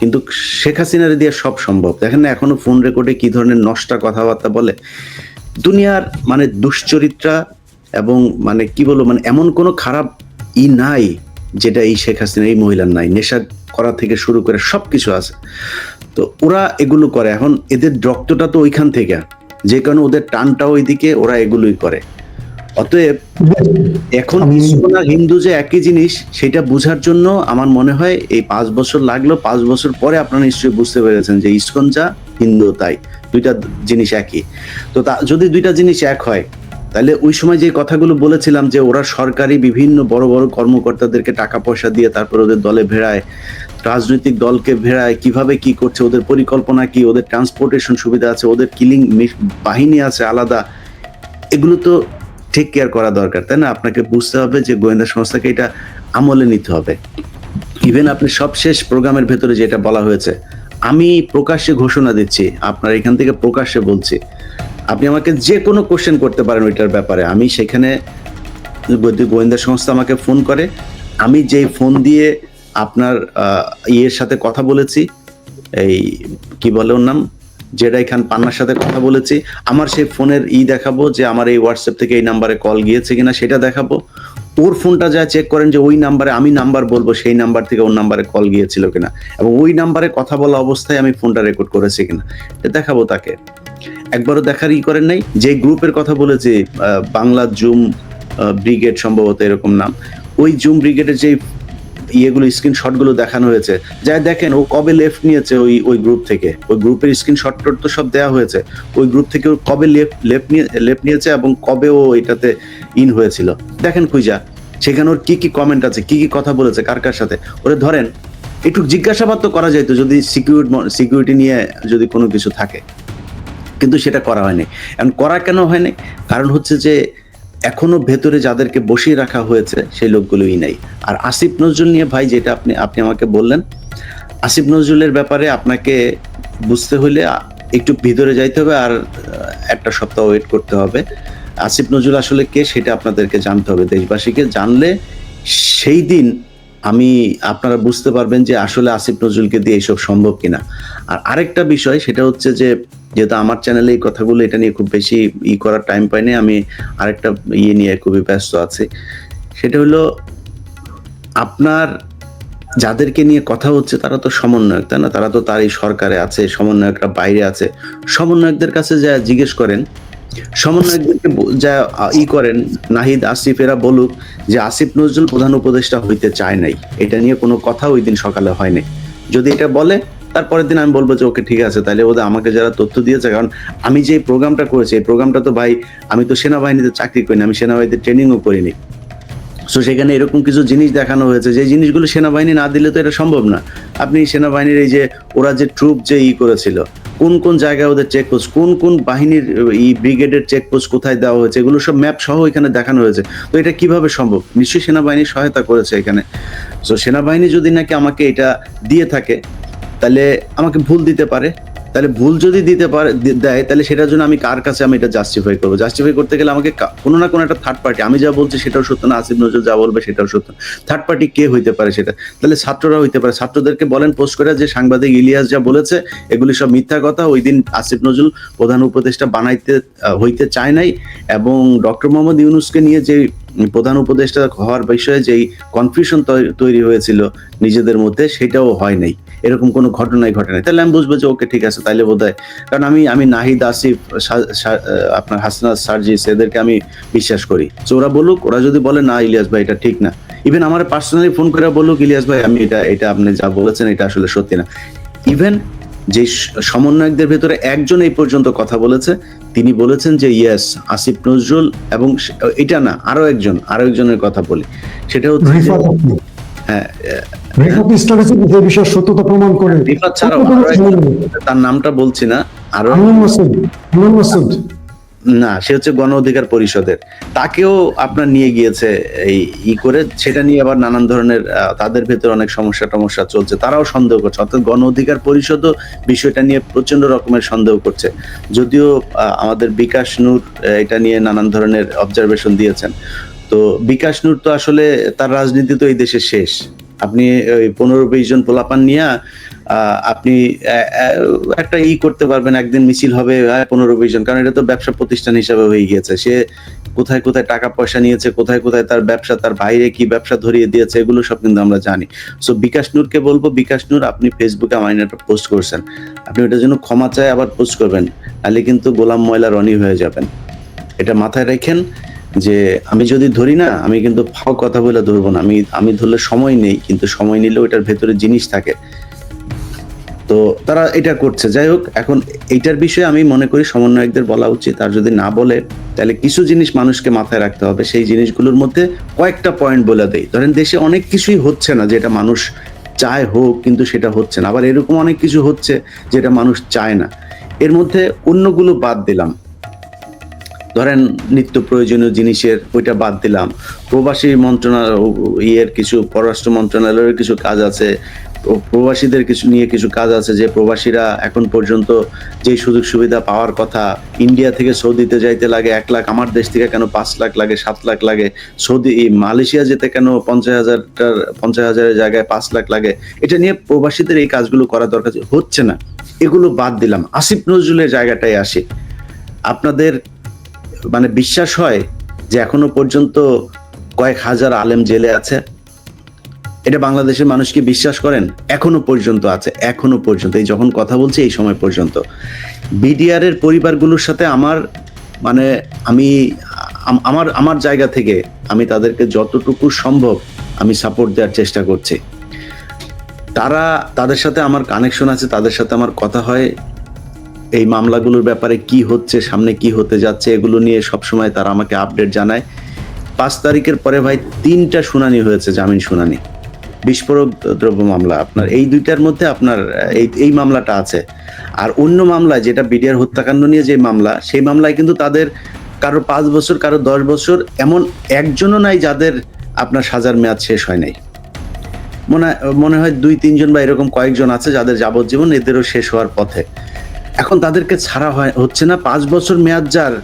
কিন্তু শেখ হাসিনার দিয়ে সব সম্ভব। দেখেন না, এখনও ফোন রেকর্ডে কি ধরনের নষ্টা কথাবার্তা বলে। দুনিয়ার মানে দুশ্চরিত্রা এবং মানে কি বলব মানে এমন কোনো খারাপ ই নাই যেটা এই শেখ হাসিনা, এই মহিলার নাই। নেশা করা থেকে শুরু করে সব কিছু আছে। তো ওরা এগুলো করে। এখন এদের রক্তটা তো ওইখান থেকে। যে কারণে ওদের টানটা ওইদিকে, ওরা এগুলোই করে। অতএব এখন আর হিন্দু যে একই জিনিস সেটা বুঝার জন্য আমার মনে হয় এই পাঁচ বছর লাগল। পাঁচ বছর পরে আপনারা নিশ্চয়ই বুঝতে পেরেছেন যে ইস্কন যা হিন্দু তাই। দুইটা জিনিস একই। তো তা যদি দুইটা জিনিস এক হয় তাহলে ওই সময় যে কথাগুলো বলেছিলাম যে ওরা সরকারি বিভিন্ন বড় বড় কর্মকর্তাদেরকে টাকা পয়সা দিয়ে তারপর ওদের দলে ভেড়ায় রাজনৈতিক দলকে ভেড়ায় কীভাবে কি করছে ওদের পরিকল্পনা কি ওদের ট্রান্সপোর্টেশন সুবিধা আছে ওদের কিলিং বাহিনী আছে আলাদা এগুলো তো টেক কেয়ার করা দরকার, তাই না? আপনাকে বুঝতে হবে যে গোয়েন্দা সংস্থাকে এটা আমলে নিতে হবে। ইভেন আপনি সবশেষ প্রোগ্রামের ভেতরে যেটা বলা হয়েছে, আমি প্রকাশ্যে ঘোষণা দিচ্ছি, আপনার এখান থেকে প্রকাশ্যে বলছি, আপনি আমাকে যে কোনো কোশ্চেন করতে পারেন ওইটার ব্যাপারে। আমি সেখানে গোয়েন্দা সংস্থা আমাকে ফোন করে, আমি যেই ফোন দিয়ে আপনার ইয়ের সাথে কথা বলেছি, এই, কি বলে ওর নাম? জেডাই খান পান্নার সাথে কথা বলেছি। আমার সেই ফোনের ই দেখাবো যে আমার এই হোয়াটসঅ্যাপ থেকে এই নাম্বারে কল গিয়েছে কিনা, সেটা দেখাবো। ওর ফোনটা যা চেক করেন যে ওই নাম্বারে আমি নাম্বার বলব, সেই নাম্বার থেকে ওর নাম্বারে কল গিয়েছিল কিনা। এবং ওই নাম্বারে কথা বলা অবস্থায় আমি ফোনটা রেকর্ড করেছি কিনা। দেখাবো তাকে। একবারও দেখার ই করেন নাই। যে গ্রুপের কথা বলেছি বাংলা জুম ব্রিগেড সম্ভবত এরকম নাম। ওই জুম ব্রিগেডের যে ইয়েগুলো স্ক্রিনশটগুলো দেখানো হয়েছে। যাই দেখেন, ও কবে লেফট নিয়েছে ওই ওই গ্রুপ থেকে? ওই গ্রুপের স্ক্রিনশট তো সব দেওয়া হয়েছে। ওই গ্রুপ থেকে ও কবে লেফট লেফট নিয়ে লেফট নিয়েছে এবং কবে ও এটাতে ইন হয়েছিল? দেখেন খুঁজা, সেখানে ওর কি কি কমেন্ট আছে, কি কি কথা বলেছে, কার কার সাথে? ওরে ধরেন, একটু জিজ্ঞাসাবাদ তো করা যাইতো, যদি সিকিউরিটি সিকিউরিটি নিয়ে যদি কোনো কিছু থাকে। কিন্তু সেটা করা হয়নি। এখন করা কেন হয়নি? কারণ হচ্ছে যে এখনও ভেতরে যাদেরকে বসিয়ে রাখা হয়েছে, সেই লোকগুলোই নাই। আর আসিফ নজরুল নিয়ে ভাই, যেটা আপনি আপনি আমাকে বললেন, আসিফ নজরুলের ব্যাপারে আপনাকে বুঝতে হলে একটু ভিতরে যাইতে হবে আর একটা সপ্তাহ ওয়েট করতে হবে। আসিফ নজরুল আসলে কে সেটা আপনাদেরকে জানতে হবে। দেশবাসীকে জানলে সেই দিন আমি, আপনারা বুঝতে পারবেন যে আসলে আসিফ নজরুলকে দিয়ে এইসব সম্ভব কিনা। আর আরেকটা বিষয়, সেটা হচ্ছে যে, যেহেতু আমার চ্যানেলে এই কথাগুলো, এটা নিয়ে খুব বেশি ই করার টাইম পাইনি আমি আরেকটা ইয়ে নিয়ে খুবই ব্যস্ত আছি। সেটা হলো, আপনার যাদেরকে নিয়ে কথা হচ্ছে, তারা তো সমন্বয়ক, তাই না? তারা তো তার এই সরকারে আছে, সমন্বয়করা বাইরে আছে। সমন্বয়কদের কাছে যা জিজ্ঞেস করেন সমন্বয়কদেরকে যা ই করেন, নাহিদ, আসিফ বলুক যে আসিফ নজরুল প্রধান উপদেষ্টা হইতে চায় নাই। এটা নিয়ে কোনো কথা ওই দিন সকালে হয়নি। যদি এটা বলে, তারপরের দিন আমি বলব যে, ওকে, ঠিক আছে, তাহলে ওদের আমাকে যারা তথ্য দিয়েছে, কারণ আমি যে প্রোগ্রামটা করেছি, এই প্রোগ্রামটা তো ভাই, আমি তো সেনাবাহিনীতে চাকরি করিনি, আমি সেনাবাহিনীতে ট্রেনিংও করিনি। সো সেখানে এরকম কিছু জিনিস দেখানো হয়েছে, যে জিনিসগুলো সেনাবাহিনী না দিলে তো এটা সম্ভব না। আপনি সেনাবাহিনীর এই যে, ওরা যে ট্রুপ যে ই করেছিল কোন কোন জায়গায় ওদের চেকপোস্ট কোন কোন বাহিনীর, ই ব্রিগেডের চেকপোস্ট কোথায় দেওয়া হয়েছে, এগুলো সব ম্যাপ সহ এখানে দেখানো হয়েছে। তো এটা কীভাবে সম্ভব? নিশ্চয়ই সেনাবাহিনী সহায়তা করেছে এখানে। সো সেনাবাহিনী যদি নাকি আমাকে এটা দিয়ে থাকে, তাহলে আমাকে ভুল দিতে পারে। তাহলে ভুল যদি দিতে পারে দেয়, তাহলে সেটার জন্য আমি কার কাছে আমি এটা জাস্টিফাই করব? জাস্টিফাই করতে গেলে আমাকে কোনো না কোনো একটা থার্ড পার্টি আমি যা বলছি সেটাও সত্য না, আসিফ নজরুল যা বলবে সেটাও সত্য থার্ড পার্টি কে হইতে পারে সেটা? তাহলে ছাত্ররা হইতে পারে। ছাত্রদেরকে বলেন পোস্ট করে যে সাংবাদিক ইলিয়াস যা বলেছে, এগুলি সব মিথ্যা কথা। ওই দিন আসিফ নজরুল প্রধান উপদেষ্টা বানাইতে হইতে চায় নাই এবং ডক্টর মোহাম্মদ ইউনুসকে নিয়ে যে প্রধান উপদেষ্টা হওয়ার বিষয়ে যেই কনফিউশন তৈরি হয়েছিল নিজেদের মধ্যে, সেটাও হয় নাই। এরকম কোনো ঘটনাই ঘটে নাই। তাহলে আমি বুঝব যে, ওকে ঠিক আছে, তাইলে বোধ কারণ আমি আমি নাহিদ আসিফ আপনার হাসনাত সার্জিস এদেরকে আমি বিশ্বাস করি। তো ওরা বলুক, ওরা যদি বলে, না, ইলিয়াস ভাই, এটা ঠিক না। ইভেন আমার পার্সোনালি ফোন করে বলুক, ইলিয়াস ভাই, আমি এটা এটা আপনি যা বলেছেন, এটা আসলে সত্যি না। ইভেন যে সমন্বয়কদের ভেতরে একজন এই পর্যন্ত কথা বলেছে তিনি বলেছেন যে ইয়েস আসিফ নজরুল এবং এটা না আরও একজন আরও একজনের কথা বলি। সেটা হচ্ছে হ্যাঁ সত্যতা প্রমাণ করে তার নামটা বলছি না আরও মাসুদ মাসুদ। না, সে হচ্ছে গণ অধিকার পরিষদের। তাকেও আপনার নিয়ে গিয়েছে এই ই করে। সেটা নিয়ে আবার নানান ধরনের তাদের ভেতরে অনেক সমস্যা টমস্যা চলছে। তারাও সন্দেহ করছে। অর্থাৎ গণ অধিকার পরিষদও বিষয়টা নিয়ে প্রচণ্ড রকমের সন্দেহ করছে। যদিও আমাদের বিকাশ নূর এটা নিয়ে নানান ধরনের অবজারভেশন দিয়েছেন। তো বিকাশ নূর তো আসলে তার রাজনীতি তো এই দেশে শেষ। আপনি ওই পনেরো বিশ জন পোলাপান নিয়ে আপনি একটা ই করতে পারবেন, একদিন মিছিল হবে পনেরো বিশ জন, কারণ এটা তো ব্যবসা প্রতিষ্ঠান হিসাবে হয়ে গিয়েছে। সে কোথায় কোথায় টাকা পয়সা নিয়েছে, কোথায় কোথায় তার ব্যবসা, তার বাইরে কি ব্যবসা ধরিয়ে দিয়েছে, এগুলো সব কিন্তু আমরা জানি। সো বিকাশ নূরকে বলব, বিকাশ নূর, আপনি ফেসবুকে আমার একটা পোস্ট করছেন। আপনি ওটার জন্য ক্ষমা চাই, আবার পোস্ট করবেন তাহলে কিন্তু গোলাম ময়লা রনি হয়ে যাবেন। এটা মাথায় রাখেন যে, আমি যদি ধরি না, আমি কিন্তু ফাও কথা বলে ধরবো না। আমি আমি ধরলে সময় নেই, কিন্তু সময় নিলে ওটার ভেতরে জিনিস থাকে। তো তারা এটা করছে। যাই হোক, এখন এইটার বিষয়ে আমি মনে করি সমন্বয়কদের বলা উচিত। আর যদি না বলে, তাহলে কিছু জিনিস মানুষকে মাথায় রাখতে হবে। সেই জিনিসগুলোর মধ্যে কয়েকটা পয়েন্ট বলে দেয় ধরেন, দেশে অনেক কিছুই হচ্ছে না, যেটা মানুষ চায় হোক, কিন্তু সেটা হচ্ছে না। আবার এরকম অনেক কিছু হচ্ছে, যেটা মানুষ চায় না। এর মধ্যে অন্যগুলো বাদ দিলাম। ধরেন নিত্য প্রয়োজনীয় জিনিসের ওইটা বাদ দিলাম। প্রবাসী মন্ত্রণালয় ইয়ের কিছু, পররাষ্ট্র মন্ত্রণালয়ের কিছু কাজ আছে। প্রবাসীদের কিছু, নিয়ে কিছু কাজ আছে যে প্রবাসীরা এখন পর্যন্ত যে সুযোগ সুবিধা পাওয়ার কথা, ইন্ডিয়া থেকে সৌদিতে যাইতে লাগে এক লাখ, আমার দেশ থেকে কেন পাঁচ লাখ লাগে, সাত লাখ লাগে? সৌদি মালয়েশিয়া যেতে কেন পঞ্চাশ হাজারটার, পঞ্চাশ হাজারের জায়গায় পাঁচ লাখ লাগে? এটা নিয়ে প্রবাসীদের এই কাজগুলো করা দরকার, হচ্ছে না। এগুলো বাদ দিলাম। আসিফ নজরুলের জায়গাটায় আসি। আপনাদের মানে বিশ্বাস হয় যে এখনও পর্যন্ত কয়েক হাজার আলেম জেলে আছে। এটা বাংলাদেশের মানুষ কি বিশ্বাস করেন? এখনও পর্যন্ত আছে, এখনও পর্যন্ত। এই যখন কথা বলছি, এই সময় পর্যন্ত। বিডিআর এর পরিবারগুলোর সাথে আমার মানে আমি আমার আমার জায়গা থেকে আমি তাদেরকে যতটুকু সম্ভব আমি সাপোর্ট দেওয়ার চেষ্টা করছি। তারা তাদের সাথে আমার কানেকশন আছে, তাদের সাথে আমার কথা হয়। এই মামলাগুলোর ব্যাপারে কি হচ্ছে, সামনে কি হতে যাচ্ছে, এগুলো নিয়ে সবসময় তারা আমাকে আপডেট জানায়। পাঁচ তারিখের পরে ভাই তিনটা শুনানি হয়েছে, জামিন শুনানি। বিস্ফোরক দ্রব্য মামলা, আপনার এই দুইটার মধ্যে আপনার, এই এই মামলাটা আছে। আর অন্য মামলায় যেটা বিডিআর হত্যাকাণ্ড নিয়ে যে মামলা, সেই মামলায় কিন্তু তাদের কারও পাঁচ বছর, কারও দশ বছর, এমন একজনও নাই যাদের আপনার সাজার মেয়াদ শেষ হয় নাই। মনে মনে হয় দুই, তিনজন বা এরকম কয়েকজন আছে যাদের যাবজ্জীবন এদেরও শেষ হওয়ার পথে। এখন তাদেরকে ছাড়া হয় হচ্ছে না। পাঁচ বছর মেয়াদ যার,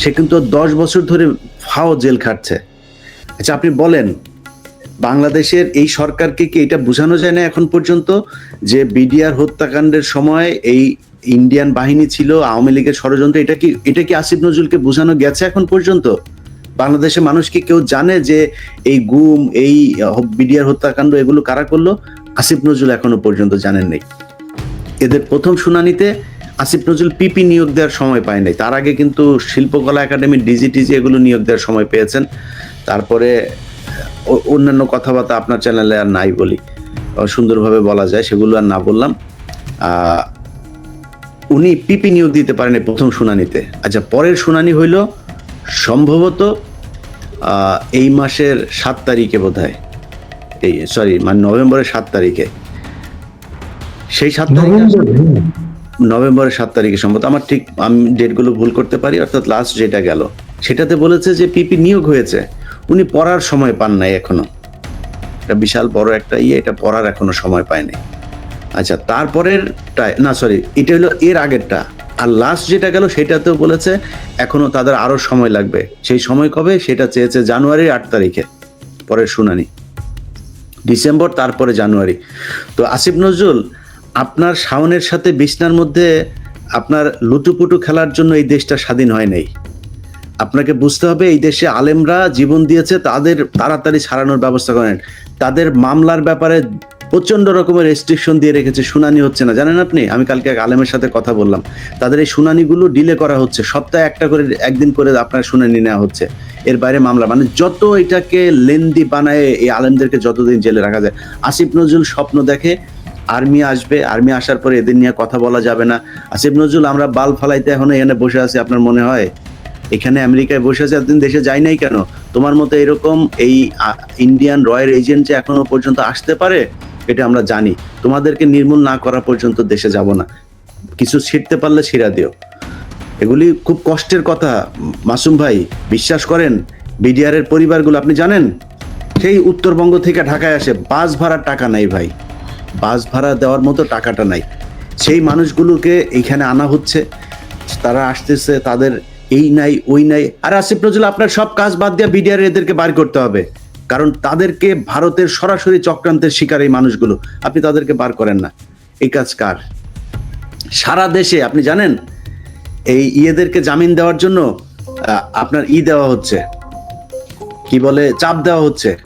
সে কিন্তু দশ বছর ধরে ফাও জেল খাটছে। আচ্ছা আপনি বলেন, বাংলাদেশের এই সরকারকে কি এটা বোঝানো যায় না এখন পর্যন্ত যে বিডিআর হত্যাকাণ্ডের সময় এই ইন্ডিয়ান বাহিনী ছিল, আওয়ামী লীগের ষড়যন্ত্র, এটা কি এটা কি আসিফ নজরুলকে বোঝানো গেছে এখন পর্যন্ত? বাংলাদেশের মানুষ কি কেউ জানে যে এই গুম, এই বিডিআর হত্যাকাণ্ড এগুলো কারা করল? আসিফ নজরুল এখনও পর্যন্ত জানেন নাই। এদের প্রথম শুনানিতে আসিফ নজরুল পিপি নিয়োগ দেওয়ার সময় পায় নাই। তার আগে কিন্তু শিল্পকলা একাডেমি ডিজিটিজি এগুলো নিয়োগ দেওয়ার সময় পেয়েছেন। তারপরে অন্যান্য কথাবার্তা আপনার চ্যানেলে আর নাই বলি। সুন্দরভাবে বলা যায় সেগুলো আর না বললাম। উনি পিপি নিয়োগ দিতে পারেন প্রথম শুনানিতে। আচ্ছা পরের শুনানি হইল সম্ভবত আহ, এই মাসের সাত তারিখে বোধ হয় এই সরি মানে নভেম্বরের সাত তারিখে। সেই সাত তারিখে। নভেম্বরের সাত তারিখে সম্ভবত। আমার ঠিক আমি ডেটগুলো ভুল করতে পারি, অর্থাৎ লাস্ট যেটা গেল। সেটাতে বলেছে যে পিপি নিয়োগ হয়েছে। উনি পড়ার সময় পান নাই এখনও। এটা বিশাল বড় একটা ইয়ে এটা পড়ার এখনও সময় পায়নি। আচ্ছা তারপরের না সরি এটা হলো এর আগেরটা। আর লাস্ট যেটা গেল, সেটাতেও বলেছে এখনও তাদের আরও সময় লাগবে। সেই সময় কবে? সেটা চেয়েছে জানুয়ারির আট তারিখে, পরের শুনানি। ডিসেম্বর, তারপরে জানুয়ারি। তো আসিফ নজরুল আপনার শাওনের সাথে বিছনার মধ্যে আপনার লুটুপুটু খেলার জন্য এই দেশটা স্বাধীন হয় নাই। আপনাকে বুঝতে হবে, এই দেশে আলেমরা জীবন দিয়েছে, তাদের তাড়াতাড়ি ছাড়ানোর ব্যবস্থা করেন। তাদের মামলার ব্যাপারে প্রচণ্ড রকমের রেস্ট্রিকশন দিয়ে রেখেছে, শুনানি হচ্ছে না। জানেন আপনি? আমি কালকে এক আলেমের সাথে কথা বললাম। তাদের এই শুনানিগুলো ডিলে করা হচ্ছে। সপ্তাহে একটা করে, একদিন করে আপনার শুনানি নেওয়া হচ্ছে। এর বাইরে মামলা। মানে যত এটাকে লেন্দি বানায়, এই আলেমদেরকে যতদিন জেলে রাখা যায়। আসিফ নজরুল স্বপ্ন দেখে আর্মি আসবে, আর্মি আসার পরে এদের নিয়ে কথা বলা যাবে না। আসিফ নজরুল, আমরা বাল ফালাইতে এখনও এখানে বসে আছি, আপনার মনে হয়? এখানে আমেরিকায় বসে আছে, এতদিন দেশে যাই নাই কেন? তোমার মতো এরকম এই ইন্ডিয়ান রয়্যাল এজেন্ট যে এখনও পর্যন্ত আসতে পারে, এটা আমরা জানি। তোমাদেরকে নির্মূল না করা পর্যন্ত দেশে যাব না। কিছু ছিঁড়তে পারলে ছিঁড়া দিও। এগুলি খুব কষ্টের কথা। মাসুম ভাই, বিশ্বাস করেন বিডিআর এর পরিবারগুলো, আপনি জানেন? সেই উত্তরবঙ্গ থেকে ঢাকায় আসে, বাস ভাড়ার টাকা নাই ভাই। বাস ভাড়া দেওয়ার মতো টাকাটা নাই। সেই মানুষগুলোকে এইখানে আনা হচ্ছে, তারা আসতেছে, তাদের এই নাই, ওই নাই। আর আসিফ নজরুল, আপনার সব কাজ বাদ দিয়ে বিডিআর এদেরকে বার করতে হবে। কারণ তাদেরকে ভারতের সরাসরি চক্রান্তের শিকার এই মানুষগুলো। আপনি তাদেরকে বার করেন না। এই কাজ কার? সারা দেশে, আপনি জানেন, এই ইয়েদেরকে জামিন দেওয়ার জন্য আপনার ই দেওয়া হচ্ছে। কি বলে? চাপ দেওয়া হচ্ছে।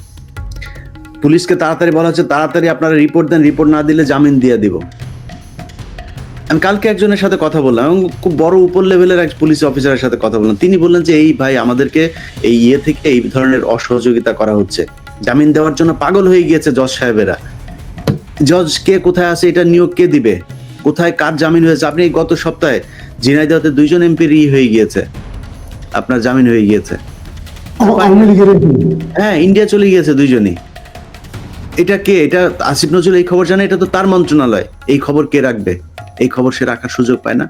পুলিশকে তাড়াতাড়ি বলা হচ্ছে তাড়াতাড়ি আপনারা রিপোর্ট দেন রিপোর্ট না দিলে জামিন দিয়ে দিব। আমি কালকে একজনের সাথে কথা বললাম এবং খুব বড় উপর লেভেলের এক পুলিশ অফিসারের সাথে কথা বললাম। তিনি বললেন যে এই ভাই আমাদেরকে এই ইয়ে থেকে এই ধরনের অসহযোগিতা করা হচ্ছে। জামিন দেওয়ার জন্য পাগল হয়ে গিয়েছে জজ সাহেবেরা। জজ কে কোথায় আছে এটা নিয়োগ কে দিবে? কোথায় কার জামিন হয়েছে? আপনি এই গত সপ্তাহে ঝিনাইদহতে দুইজন এমপির ই হয়ে গিয়েছে। আপনার জামিন হয়ে গিয়েছে। হ্যাঁ ইন্ডিয়া চলে গিয়েছে দুইজনই। এটা কে? এটা আসিফ নজরুল এই খবর জানে? এটা তো তার মন্ত্রণালয়। এই খবর কে রাখবে? এই খবর সে রাখার সুযোগ পায় না।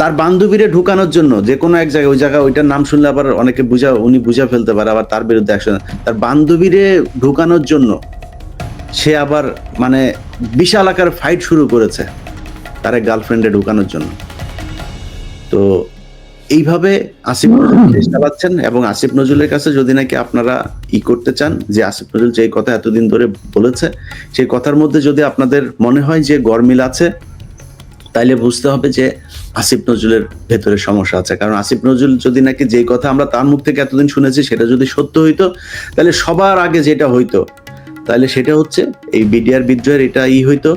তার বান্ধবীরে ঢুকানোর জন্য যে কোনো এক জায়গায়, ওই জায়গায় ওইটার নাম শুনলে আবার অনেকে বুঝা, উনি বুঝা ফেলতে পারে, আবার তার বিরুদ্ধে অ্যাকশন তার বান্ধবীরে ঢুকানোর জন্য সে আবার মানে বিশাল আকার ফাইট শুরু করেছে তার গার্লফ্রেন্ডে ঢুকানোর জন্য। তো এইভাবে আসিফ নজরুল চেষ্টা পাচ্ছেন এবং আসিফ নজরুলের কাছে যদি নাকি আপনারা ই করতে চান যে আসিফ নজরুল যে কথা এতদিন ধরে বলেছে সেই কথার মধ্যে যদি আপনাদের মনে হয় যে গরমিল আছে তাইলে বুঝতে হবে যে আসিফ নজরুলের ভেতরে সমস্যা আছে। কারণ আসিফ নজরুল যদি নাকি যে কথা আমরা তার মুখ থেকে এতদিন শুনেছি সেটা যদি সত্য হইতো তাহলে সবার আগে যেটা হইতো তাহলে সেটা হচ্ছে এই বিডিআর বিদ্রোহের এটা ই হইতো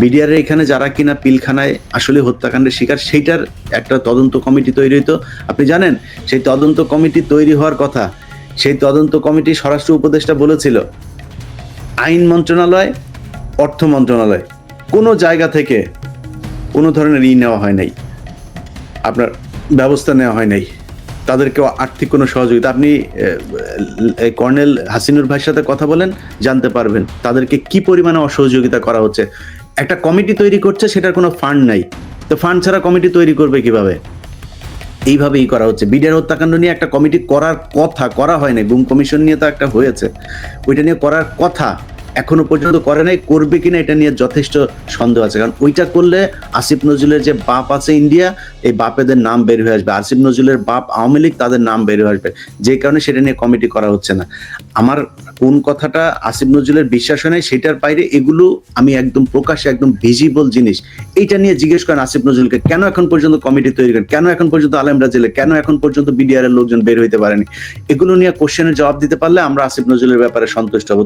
বিডিআর এখানে যারা কিনা পিলখানায় আসলে হত্যাকাণ্ডের শিকার, সেইটার একটা তদন্ত কমিটি তৈরি হইতো। আপনি জানেন, সেই তদন্ত কমিটি তৈরি হওয়ার কথা, সেই তদন্ত কমিটি স্বরাষ্ট্র উপদেষ্টা বলেছিল, আইন মন্ত্রণালয়, অর্থ মন্ত্রণালয়, কোনো জায়গা থেকে কোনো ধরনের ই নেওয়া হয় নাই, আপনার ব্যবস্থা নেওয়া হয় নাই তাদেরকে আর্থিক কোনো সহযোগিতা। আপনি কর্নেল হাসিনুর ভাইয়ের সাথে কথা বলেন, জানতে পারবেন তাদেরকে কি পরিমাণে অসহযোগিতা করা হচ্ছে। একটা কমিটি তৈরি করছে, সেটার কোনো ফান্ড নাই। তো ফান্ড ছাড়া কমিটি তৈরি করবে কীভাবে? এইভাবেই করা হচ্ছে। বিডিআর হত্যাকাণ্ড নিয়ে একটা কমিটি করার কথা, করা হয় না গুম কমিশন নিয়ে তো একটা হয়েছে। ওইটা নিয়ে করার কথা। এখনও পর্যন্ত করে নাই, করবে কিনা এটা নিয়ে যথেষ্ট সন্দেহ আছে। কারণ ওইটা করলে আসিফ নজরুলের যে বাপ আছে ইন্ডিয়া, এই বাপেদের নাম বের হয়ে আসবে। আসিফ নজরুলের বাপ আওয়ামী লীগ, তাদের নাম বের হয়ে আসবে। যে কারণে সেটা নিয়ে কমিটি করা হচ্ছে না। আমার কোন কথাটা আসিফ নজরুলের বিশ্বাস হয় নাই, সেটার বাইরে এগুলো আমি একদম প্রকাশ্যে একদম ভিজিবল জিনিস। এইটা নিয়ে জিজ্ঞেস করেন আসিফ নজরুলকে, কেন এখন পর্যন্ত কমিটি তৈরি করেন কেন এখন পর্যন্ত আলেমরা জেলে, কেন এখন পর্যন্ত বিডিআর এর লোকজন বের হইতে পারেনি? এগুলো নিয়ে কোশ্চেনের জবাব দিতে পারলে আমরা আসিফ নজরুলের ব্যাপারে সন্তুষ্ট হব।